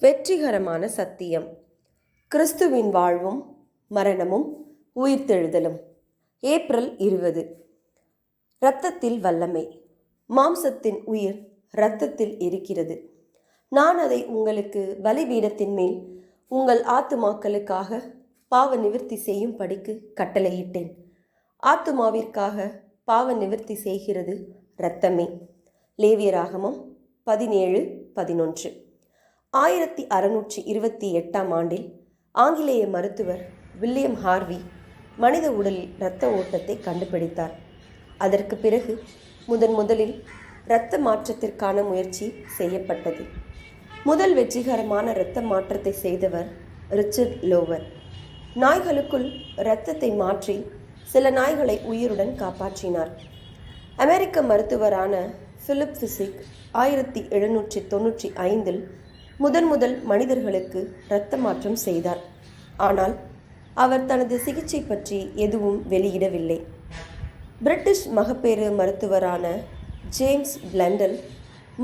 வெற்றிகரமான சத்தியம். கிறிஸ்துவின் வாழ்வும் மரணமும் உயிர்த்தெழுதலும். ஏப்ரல் இருபது. இரத்தத்தில் வல்லமை. மாம்சத்தின் உயிர் இரத்தத்தில் இருக்கிறது. நான் அதை உங்களுக்கு பலிபீடத்தின் மேல் உங்கள் ஆத்துமாக்களுக்காக பாவ நிவர்த்தி செய்யும் படிக்கு கட்டளையிட்டேன். ஆத்துமாவிற்காக பாவ நிவர்த்தி செய்கிறது இரத்தமே. லேவியராகமம் பதினேழு பதினொன்று. ஆயிரத்தி அறுநூற்றி இருபத்தி எட்டாம் ஆண்டில் ஆங்கிலேய மருத்துவர் வில்லியம் ஹார்வி மனித உடலில் இரத்த ஓட்டத்தை கண்டுபிடித்தார். அதற்கு பிறகு முதன் முதலில் இரத்த மாற்றத்திற்கான முயற்சி செய்யப்பட்டது. முதல் வெற்றிகரமான இரத்த மாற்றத்தை செய்தவர் ரிச்சர்ட் லோவர். நாய்களுக்குள் இரத்தத்தை மாற்றி சில நாய்களை உயிருடன் காப்பாற்றினார். அமெரிக்க மருத்துவரான பிலிப் பிசிக் ஆயிரத்தி எழுநூற்றி தொண்ணூற்றி ஐந்தில் முதன் முதல் மனிதர்களுக்கு இரத்த மாற்றம் செய்தார். ஆனால் அவர் தனது சிகிச்சை பற்றி எதுவும் வெளியிடவில்லை. பிரிட்டிஷ் மகப்பேறு மருத்துவரான ஜேம்ஸ் பிளண்டல்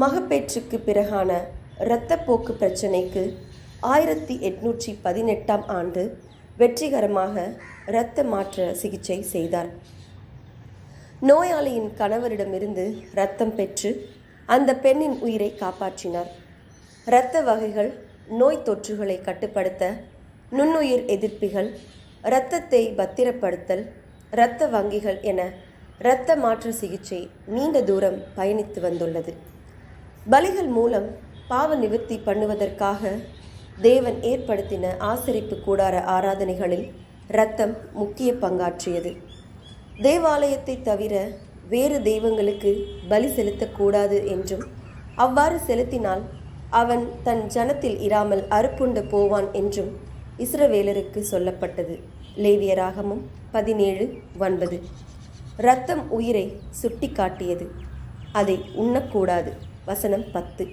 மகப்பேற்றுக்கு பிறகான இரத்தப்போக்கு பிரச்சினைக்கு ஆயிரத்தி எட்நூற்றி பதினெட்டாம் ஆண்டு வெற்றிகரமாக இரத்த மாற்ற சிகிச்சை செய்தார். நோயாளியின் கணவரிடமிருந்து இரத்தம் பெற்று அந்த பெண்ணின் உயிரை காப்பாற்றினார். இரத்த வகைகள் நோய் தொற்றுகளை கட்டுப்படுத்த நுண்ணுயிர் எதிர்ப்பிகள் இரத்தத்தை பத்திரப்படுத்தல் இரத்த வங்கிகள் என இரத்த மாற்று சிகிச்சை நீண்ட தூரம் பயணித்து வந்துள்ளது. பலிகள் மூலம் பாவ நிவர்த்தி பண்ணுவதற்காக தேவன் ஏற்படுத்தின ஆசரிப்பு கூடார ஆராதனைகளில் இரத்தம் முக்கிய பங்காற்றியது. தேவாலயத்தை தவிர வேறு தெய்வங்களுக்கு பலி செலுத்தக்கூடாது என்றும் அவ்வாறு செலுத்தினால் அவன் தன் ஜனத்தில் இராமல் அறுப்புண்டு போவான் என்றும் இஸ்ரவேலருக்கு சொல்லப்பட்டது. லேவியராகமும் பதினேழு ஒன்பது. இரத்தம் உயிரை சுட்டி காட்டியது அதை உண்ணக்கூடாது. வசனம் பத்து.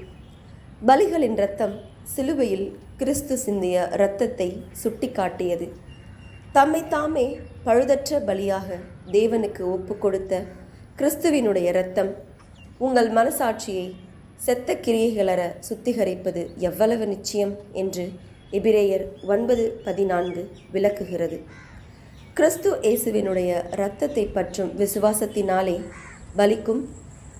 பலிகளின் இரத்தம் சிலுவையில் கிறிஸ்து சிந்திய இரத்தத்தை சுட்டி காட்டியது தம்மை தாமே பழுதற்ற பலியாக தேவனுக்கு ஒப்பு கொடுத்த கிறிஸ்துவினுடைய இரத்தம் உங்கள் மனசாட்சியை செத்த கிரியைகளற சுத்திகரிப்பது எவ்வளவு நிச்சயம் என்று எபிரேயர் ஒன்பது பதினான்கு விளக்குகிறது. கிறிஸ்து இயேசுவினுடைய இரத்தத்தை பற்றும் விசுவாசத்தினாலே பலிக்கும்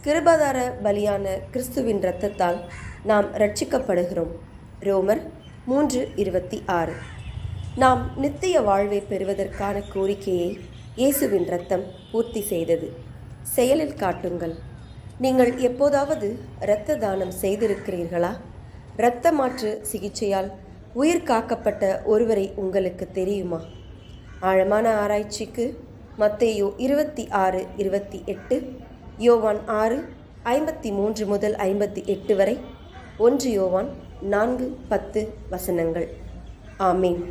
கிருபாதார பலியான கிறிஸ்துவின் இரத்தத்தால் நாம் ரட்சிக்கப்படுகிறோம் ரோமர் மூன்று இருபத்தி ஆறு. நாம் நித்திய வாழ்வை பெறுவதற்கான கோரிக்கையை இயேசுவின் இரத்தம் பூர்த்தி செய்தது. செயலில் காட்டுங்கள். நீங்கள் எப்போதாவது இரத்த தானம் செய்திருக்கிறீர்களா? இரத்த மாற்று சிகிச்சையால் உயிர் காக்கப்பட்ட ஒருவரை உங்களுக்கு தெரியுமா? ஆழமான ஆராய்ச்சிக்கு மத்தேயோ இருபத்தி ஆறு இருபத்தி எட்டு யோவான் ஆறு ஐம்பத்தி மூன்று முதல் ஐம்பத்தி எட்டு வரை ஒன்று யோவான் நான்கு பத்து வசனங்கள். ஆமீன்.